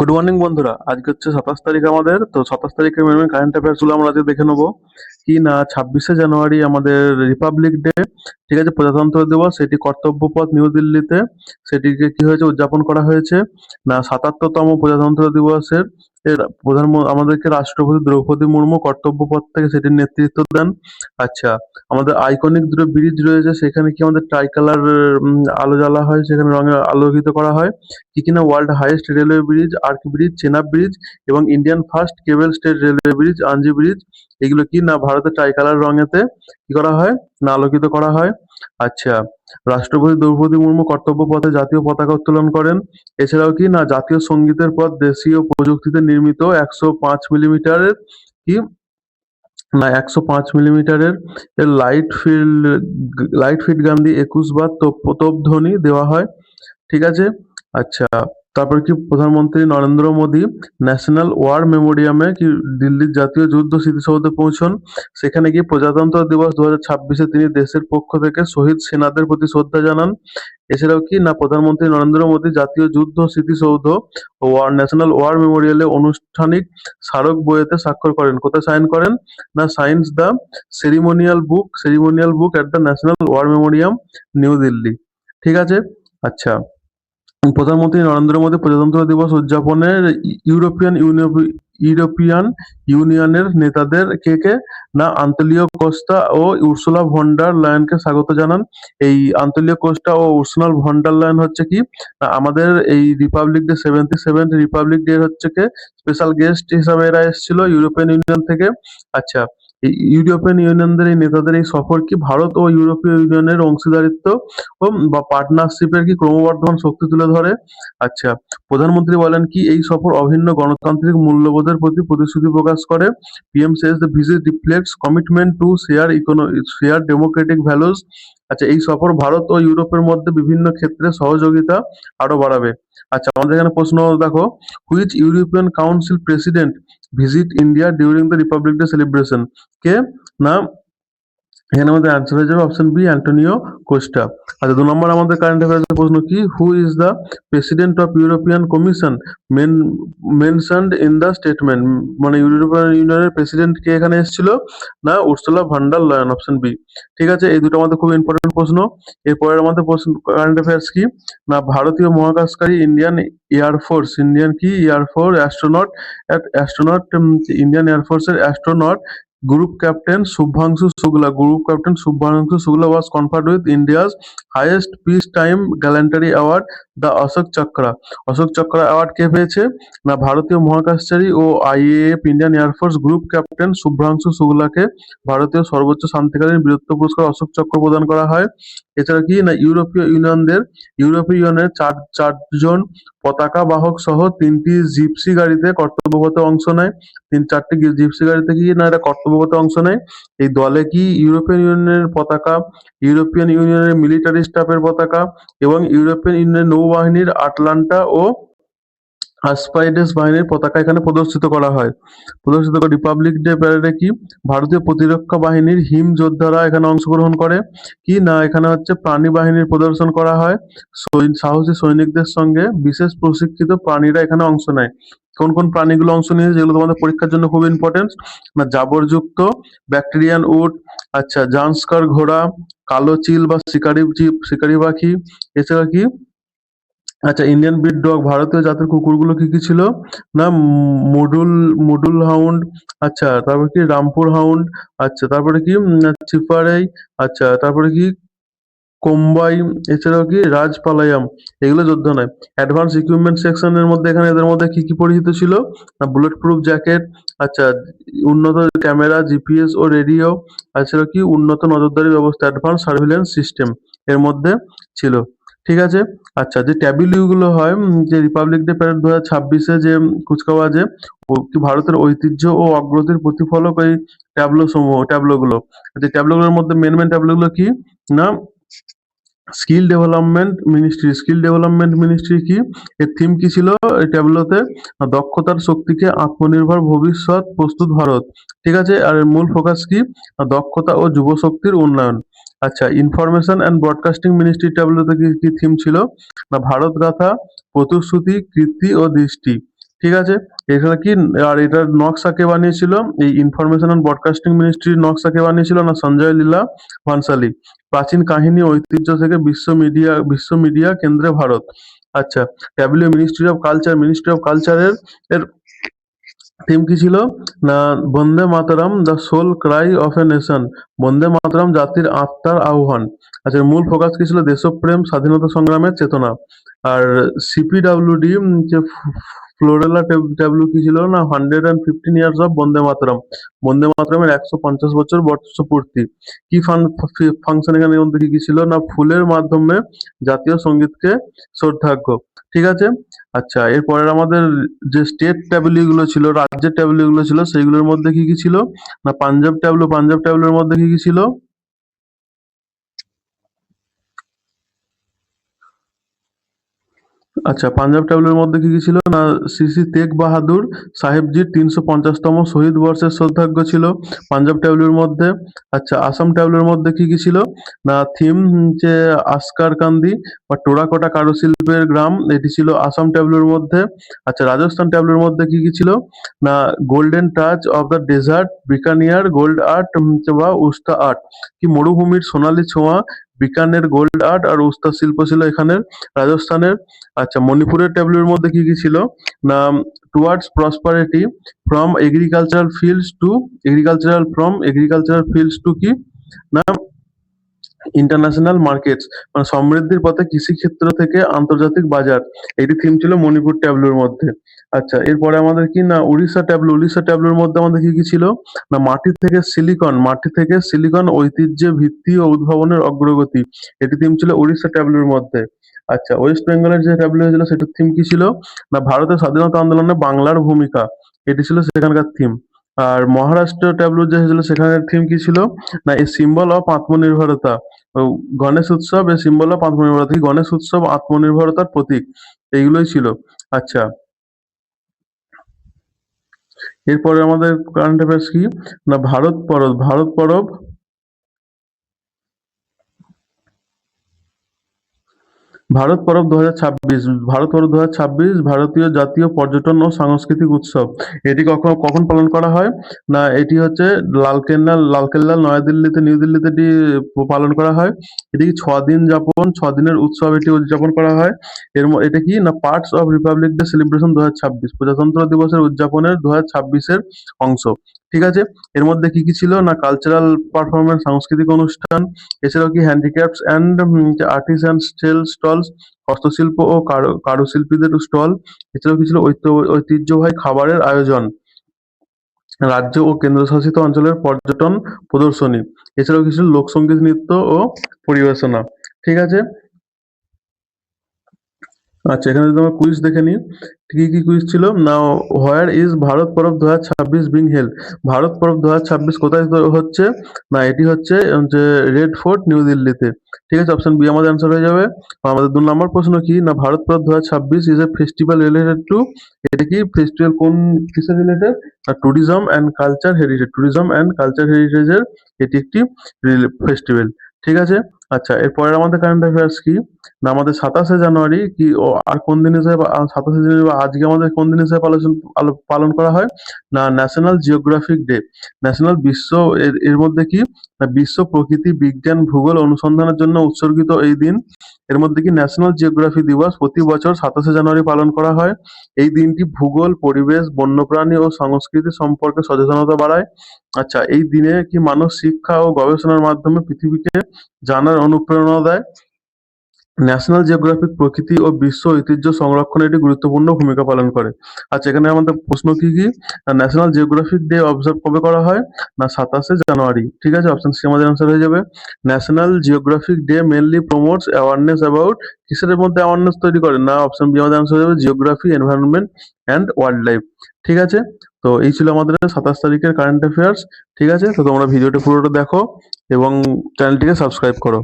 Good morning বন্ধুরা। আজকে হচ্ছে সাতাশ তারিখ আমাদের। তো সাতাশ তারিখে মেন কারেন্ট অ্যাফেয়ার্সগুলো আমরা আজকে দেখে নেব। কি না, ছাব্বিশে জানুয়ারি আমাদের রিপাবলিক ডে ঠিক আছে? প্রজাতন্ত্র দিবস, সেটি কর্তব্য পথ নিউ দিল্লিতে সেটিকে কি হয়েছে? উদযাপন করা হয়েছে। না, সাতাত্তরতম প্রজাতন্ত্র দিবসের প্রধান আমাদেরকে রাষ্ট্রপতি দ্রৌপদী মুর্মু কর্তব্য পথ থেকে সেটির নেতৃত্ব দেন। আচ্ছা আমাদের আইকনিক দুটো ব্রিজ রয়েছে, সেখানে কি আমাদের ট্রাই কালার আলো জ্বালা হয়? সেখানে রঙে আলোকিত করা হয়। কি কিনা world highest railway bridge arch bridge Chenab bridge এবং Indian first cable state railway bridge Anji bridge এগুলো কি? না, ভারতের ট্রাই কালার রঙেতে কি করা হয়? না, আলোকিত করা হয়। আচ্ছা রাষ্ট্রপতি দ্রৌপদী মুর্মু কর্তব্য পথে জাতীয় পতাকা উত্তোলন করেন। এছাড়াও কি? না, জাতীয় সঙ্গীতের পথ দেশীয় প্রযুক্তিতে নির্মিত একশো পাঁচ মিলিমিটারের কি? না, একশো পাঁচ মিলিমিটারের লাইট ফিল্ড লাইট ফিট গান দিয়ে একুশ বার তোপ, তোপধ্বনি দেওয়া হয়। ঠিক আছে? আচ্ছা তারপর কি প্রধানমন্ত্রী নরেন্দ্র মোদী ন্যাশনাল ওয়ার মেমোরিয়ামে কি দিল্লির জাতীয় যুদ্ধ স্মৃতিসৌধে পৌঁছন? সেখানে গিয়ে প্রজাতন্ত্র দিবস দু ছাব্বিশে তিনি দেশের পক্ষ থেকে শহীদ সেনাদের প্রতি শ্রদ্ধা জানান? এছাড়াও কি না প্রধানমন্ত্রী নরেন্দ্র মোদী জাতীয় যুদ্ধ স্মৃতিসৌধ ওয়ার ন্যাশনাল ওয়ার মেমোরিয়ালে আনুষ্ঠানিক স্মারক বইয়েতে স্বাক্ষর করেন? কোথায় সাইন করেন? না signs the ceremonial book ceremonial book at the national war memorial, new Delhi. ঠিক আছে? আচ্ছা। প্রধানমন্ত্রী নরেন্দ্র মোদী প্রজাতন্ত্র দিবস উদযাপনের ইউরোপিয়ান ইউরোপিয়ান ইউনিয়নের নেতাদের কে কে? না, আন্তলিও কোস্টা ও উর্সুলা ভন্ডার লায়নকে স্বাগত জানান। এই আন্তলিও কোস্টা ও উর্সুলাল ভন্ডার লায়ন হচ্ছে কি? আমাদের এই republic day, seventy seven republic day হচ্ছে কি? স্পেশাল গেস্ট হিসাবে এরা এসেছিল ইউরোপিয়ান ইউনিয়ন থেকে। আচ্ছা ইউরোপিয়ান ইউনিয়নদের এই নেতাদের এই সফর কি ভারত ও ইউরোপীয় ইউনিয়নের অংশীদারিত্ব বা পার্টনারশিপের কি ক্রমবর্ধমান শক্তি তুলে ধরে? আচ্ছা প্রধানমন্ত্রী বলেন কি, এই সফর অভিন্ন গণতান্ত্রিক মূল্যবোধের প্রতি প্রতিশ্রুতি প্রকাশ করে। PM says the visit reflects commitment to share Econo share democratic values আচ্ছা এই সফর ভারত ও ইউরোপের মধ্যে বিভিন্ন ক্ষেত্রে সহযোগিতা আরও বাড়াবে। আচ্ছা আমাদের এখানে প্রশ্ন দেখো which European council president visit India during the republic day celebration কে? না এখানে আমাদের অ্যান্সার হয়ে যাবে অপশন বি অ্যান্টোনিও কোস্টা আচ্ছা দু নম্বর আমাদের কারেন্ট অ্যাফেয়ার্সের প্রশ্ন কি? Who is the president of European commission men mentioned in the statement মানে ইউরোপিয়ান ইউনিয়নের প্রেসিডেন্ট কে এখানে এসেছিল না? Ursula von der Leyen option B ঠিক আছে, এই দুটো আমাদের খুব ইম্পর্টেন্ট প্রশ্ন। এরপরের আমাদের প্রশ্ন কারেন্ট অ্যাফেয়ার্স কি? না, ভারতীয় মহাকাশকারী ইন্ডিয়ান এয়ারফোর্স ইন্ডিয়ান কি? Air force astronaut astronaut Indian এয়ারফোর্সের astronaut Group captain Shukla group Group captain Shukla was was with India's India's peace time gallantry award the Ashoka Chakra Ashoka Chakra award কে পেয়েছে? না, ভারতীয় মহাকাশচারী ও IAF Indian air force group captain Shubhanshu শুক্লাকে ভারতীয় সর্বোচ্চ শান্তিকালীন বীরত্ব পুরস্কার অশোক চক্র প্রদান করা হয়। এছাড়া কি না ইউরোপীয় ইউনিয়নদের, ইউরোপীয় ইউনিয়নের চার, চারজন পতাকা বাহক সহ তিনটি জিপসি গাড়িতে কর্তব্যগত অংশ নেয়। তিন, চারটি জিপসি গাড়িতে কি না এরা কর্তব্যগত অংশ নেয়? এই দলে কি ইউরোপিয়ান ইউনিয়নের পতাকা ইউরোপিয়ান ইউনিয়নের মিলিটারি স্টাফের পতাকা এবং ইউরোপিয়ান ইউনিয়নের নৌবাহিনীর আটলান্টা ও আসপাইডেস বাহিনীর পতাকা এখানে প্রদর্শিত করা হয়। প্রদর্শিত করে রিপাবলিক ডে প্যারেডে কি? ভারতীয় প্রতিরক্ষা বাহিনীর হিম যোদ্ধারা এখানে অংশগ্রহণ করে। কি না, এখানে হচ্ছে প্রাণী বাহিনীর প্রদর্শন করা হয়। সাহসী সৈনিকদের সঙ্গে বিশেষ প্রশিক্ষিত প্রাণীরা এখানে অংশ নেয়। কোন কোন প্রাণীগুলো অংশ নিয়েছে যেগুলো তোমাদের পরীক্ষার জন্য খুব ইম্পর্টেন্ট না, জাবরযুক্ত, ব্যাকটেরিয়ান উড আচ্ছা জান্সকার ঘোড়া, কালো চিল বা শিকারি শিকারি পাখি। এছাড়া কি? আচ্ছা ইন্ডিয়ান ব্রিড ডগ ভারতীয় জাতের কুকুরগুলো কি কি ছিল? না মুডুল মুডুল হাউন্ড আচ্ছা তারপরে কি রামপুর হাউন্ড আচ্ছা তারপরে কি চিফারাই আচ্ছা তারপরে কি কোম্বাই, এছাড়াও কি রাজপালায়াম এগুলো যুদ্ধ নয়। অ্যাডভান্স ইকুইপমেন্ট সেকশনের মধ্যে এখানে এদের মধ্যে কি কি পরিচিত ছিল? না বুলেট প্রুফ জ্যাকেট আচ্ছা উন্নত ক্যামেরা জিপিএস ও রেডিও এছাড়াও কি উন্নত নজরদারি ব্যবস্থা অ্যাডভান্স সার্ভিলেন্স সিস্টেম এর মধ্যে ছিল। ঠিক আছে? আচ্ছা যে ট্যাবিলিউ গুলো হয় যে রিপাবলিক ডে প্যারেড দু হাজার ছাব্বিশে যে কুচকাওয়াজে ভারতের ঐতিহ্য ও অগ্রগতির প্রতিফলক এই ট্যাবলো সমূহ ট্যাবলো গুলো। যে ট্যাবলো গুলোর মধ্যে মেন মেন ট্যাবলো গুলো কি? না skill development ministry skill development ministry কি? এর থিম কি ছিল? এই ট্যাবলোতে দক্ষতার শক্তিকে আত্মনির্ভর ভবিষ্যৎ প্রস্তুত ভারত। ঠিক আছে? আর এর মূল ফোকাস কি? দক্ষতা ও যুব শক্তির উন্নয়ন। আচ্ছা ইনফরমেশন অ্যান্ড ব্রডকাস্টিং মিনিস্ট্রি ট্যাবলোতে কি কি থিম ছিল? না, ভারত গাথা, প্রতিশ্রুতি কীর্তি ও দৃষ্টি। ঠিক আছে? এখানে কি, আর এটার নকশা কে বানিয়েছিল, এই ইনফরমেশন অ্যান্ড ব্রডকাস্টিং মিনিস্ট্রির নকশা কে বানিয়েছিল না সঞ্জয় লীলা ভানসালি? প্রাচীন কাহিনী, ঐতিহ্য থেকে বিশ্ব মিডিয়া বিশ্ব মিডিয়া কেন্দ্রে ভারত। আচ্ছা W ministry of culture ministry of কালচারের এর থিম কি ছিল? না, Vande Mataram the soul cry of a nation Vande Mataram, জাতির আত্মার আহ্বান। আচ্ছা মূল ফোকাস কি ছিল? দেশপ্রেম, স্বাধীনতা সংগ্রামের চেতনা। আর সিপিডাব্লিউডি যে ফ্লোরেলা ট্যাবলু কি ছিল না? Hundred and fifteen years of Vande Mataram Vande মাতরমের একশো পঞ্চাশ বছর বর্ষপূর্তি। কি ফাংশন এখানে মধ্যে কি ছিল না? ফুলের মাধ্যমে জাতীয় সঙ্গীতকে শ্রদ্ধার্ঘ্য ঠিক আছে? আচ্ছা এরপরের আমাদের যে স্টেটগুলো ছিল, রাজ্যেরগুলো ছিল, সেইগুলোর মধ্যে কি কি ছিল? না, পাঞ্জাব ট্যাবলু পাঞ্জাব ট্যাবলুর মধ্যে কি কি ছিল? আচ্ছা পাঞ্জাব ট্যাবলের মধ্যে কি কি ছিল? না শ্রী তেগ বাহাদুর, সাহেবজির তিনশো পঞ্চাশতম শহীদ বর্ষের শ্রদ্ধার্ঘ্য ছিল পাঞ্জাব ট্যাবলের মধ্যে। আচ্ছা আসাম ট্যাবলের মধ্যে কি কি ছিল? না, থিম যে আসকার কান্দি বা টোরাকোটা কারুশিল্পের গ্রাম, এটি ছিল আসাম ট্যাবলের মধ্যে। আচ্ছা রাজস্থান ট্যাবলের মধ্যে কি কি ছিল? না, golden touch of the desert, Bikaner gold art বা উস্তা আর্ট। কি মরুভূমির সোনালি ছোঁয়া বিকানের গোল্ড আর্ট আর উস্তা শিল্প ছিল এখানের রাজস্থানের। আচ্ছা মণিপুরের ট্যাবলের মধ্যে কি কি ছিল? না towards prosperity from agricultural fields to agricultural from agricultural fields to কি? না ইন্টারন্যাশনাল মার্কেটস মানে সমৃদ্ধির পথে কৃষি ক্ষেত্র থেকে আন্তর্জাতিক বাজার। এটি থিম ছিল মণিপুর ট্যাবলোর মধ্যে। আচ্ছা এরপরে আমাদের কি না, উড়িষ্যা ট্যাবলো উড়িষ্যা ট্যাবলোর মধ্যে আমাদের কি কি ছিল? না, মাটি থেকে সিলিকন মাটি থেকে সিলিকন ঐতিহ্যে ভিত্তি ও উদ্ভাবনের অগ্রগতি। এটি থিম ছিল উড়িষ্যা ট্যাবলোর মধ্যে। আচ্ছা ওয়েস্ট বেঙ্গলের যে ট্যাবলো হয়েছিল, সেটার থিম কি ছিল? না, ভারতের স্বাধীনতা আন্দোলনে বাংলার ভূমিকা, এটি ছিল সেখানকার থিম আর মহারাষ্ট্র ট্যাবলো যে হয়েছিল সেখানের থিম কি ছিল? না, এই সিম্বল অফ আত্মনির্ভরতা। গণেশ উৎসব, এই সিম্বল অফ আত্মনির্ভরতা গণেশ উৎসব আত্মনির্ভরতার প্রতীক। এইগুলোই ছিল। আচ্ছা। এরপরে আমাদের কারেন্ট অ্যাফেয়ার্স কি? না, ভারত পরব। ভারত পরব ভারত পরব দু হাজার ছাব্বিশ, ভারত পরব দু হাজার ছাব্বিশ ভারতীয় জাতীয় পর্যটন ও সাংস্কৃতিক উৎসব। এটি কখন কখন পালন করা হয়? না, এটি হচ্ছে লালকেল্লা লালকেল্লা, নয়াদিল্লিতে নিউ দিল্লিতে এটি পালন করা হয়। এটি ছ দিন যাপন ছ দিনের উৎসব এটি উদযাপন করা হয়? এর এটা কি? না parts of republic day celebration দুই হাজার ছাব্বিশ, প্রজাতন্ত্র দিবসের উদযাপনের দু এর অংশ। ঠিক আছে? এর মধ্যে কি কি ছিল? না কালচারাল পারফরমেন্স সাংস্কৃতিক অনুষ্ঠান, এছাড়াও কি handicrafts and artisan sale stalls হস্তশিল্প ও কারু, কারুশিল্পীদের স্টল এছাড়াও কি ছিল? ঐতিহ্য- ঐতিহ্যবাহী খাবারের আয়োজন। রাজ্য ও কেন্দ্রশাসিত অঞ্চলের পর্যটন প্রদর্শনী, এছাড়াও কিছু লোকসঙ্গীত নৃত্য ও পরিবেশনা। ঠিক আছে? আচ্ছা এখানে যদি আমরা কুইজ দেখে নিই, কি কি কুইজ ছিল? না হোয়ার ইজ ভারত পরব দু হাজার ছাব্বিশ বিং হেল্ড ভারত পরব দু হাজার ছাব্বিশ কোথায় হচ্ছে? না, এটি হচ্ছে যে রেড ফোর্ট নিউ দিল্লিতে ঠিক আছে অপশন বি আমাদের অ্যান্সার হয়ে যাবে। আমাদের দু নম্বর প্রশ্ন কি? না ভারত পরব দু হাজার ছাব্বিশ is a festival related to এটা কি ফেস্টিভ্যাল কোন কিসের রিলেটেড না tourism and culture heritage tourism and culture হেরিটেজের এটি একটি ফেস্টিভ্যাল ঠিক আছে? আচ্ছা এরপরের আমাদের কারেন্ট অ্যাফেয়ার্স কি? না, আমাদের সাতাশে জানুয়ারি কি ও আর কোন দিন হিসেবে সাতাশে জানুয়ারি বা আজকে আমাদের কোন দিন হিসেবে পালন পালন করা হয়? না ন্যাশনাল জিওগ্রাফিক ডে ন্যাশনাল বিশ্ব এর মধ্যে কি? বিশ্ব প্রকৃতি বিজ্ঞান ভূগোল অনুসন্ধানের জন্য উৎসর্গিত এই দিন। এর মধ্যে কি ন্যাশনাল জিওগ্রাফি দিবস প্রতি বছর সাতাশে জানুয়ারি পালন করা হয়? এই দিনটি ভূগোল, পরিবেশ, বন্যপ্রাণী ও সংস্কৃতি সম্পর্কে সচেতনতা বাড়ায়। আচ্ছা এই দিনে কি মানুষ শিক্ষা ও গবেষণার মাধ্যমে পৃথিবীকে জানার অনুপ্রেরণা দেয়? ন্যাশনাল জিওগ্রাফিক প্রকৃতি ও বিশ্ব ঐতিহ্য সংরক্ষণে এটি গুরুত্বপূর্ণ ভূমিকা পালন করে। আচ্ছা এখানে আমাদের প্রশ্ন কি কি? ন্যাশনাল জিওগ্রাফিক ডে অবজার্ভ কবে করা হয়? না, সাতাশে জানুয়ারি। ঠিক আছে অপশন সি আমাদের অ্যান্সার হয়ে যাবে। National geographic day mainly promotes awareness about কিসের মধ্যে অ্যাওয়ারনেস তৈরি করে? না অপশন বি আমাদের অ্যান্সার হয়ে যাবে geography environment and wild life ঠিক আছে? তো এই ছিল আমাদের সাতাশ তারিখের কারেন্ট অ্যাফেয়ার্স ঠিক আছে? তো তোমরা ভিডিওটা পুরোটা দেখো এবং চ্যানেলটিকে সাবস্ক্রাইব করো।